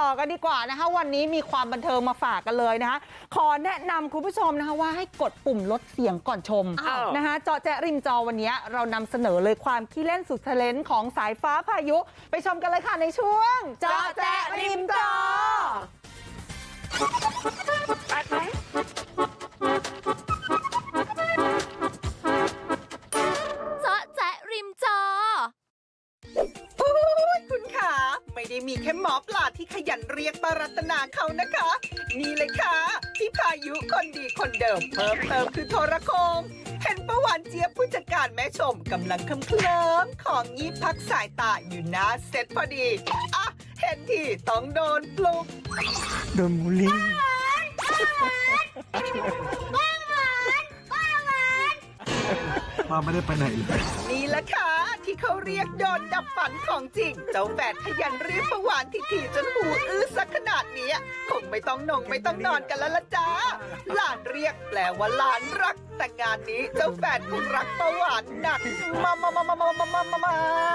ต่อกันดีกว่านะคะวันนี้มีความบันเทิงมาฝากกันเลยนะคะขอแนะนำคุณผู้ชมนะคะว่าให้กดปุ่มลดเสียงก่อนชมอ้าวนะคะเจาะแจ๊ริมจอวันนี้เรานำเสนอเลยความขี้เล่นสุดเทเลนต์ของสายฟ้าพายุไปชมกันเลยค่ะในช่วงเจาะแจ๊ริมจอ ไม่ได้มีแค่หมอปลาที่ขยันเรียกปารัตนาเขานะคะ นี่เลยค่ะพี่พายุคนดีคนเดิมเพิ่มเติมคือโทรโคงเห็นประวันเจี๊ยบผู้จัดการแม่ชมกำลังเคลิ้มๆของยีพักสายตาอยู่หน้าเซ็ตพอดีอะเห็นทีต้องโดนปลุกโดนมูลี่มาไม่ได้ไปไหนเลยนี่แหละค่ะ ที่เขาเรียกโดนดับฝันของจริง เจ้าแฝดขยันรีบประหวานทีทีจนหูอื้อสักขนาดนี้คงไม่ต้องนงไม่ต้องนอนกันแล้วละจ้า หลานเรียกแปลว่าหลานรัก แต่งานนี้เจ้าแฝดคงรักประหวานหนักมามามามามามา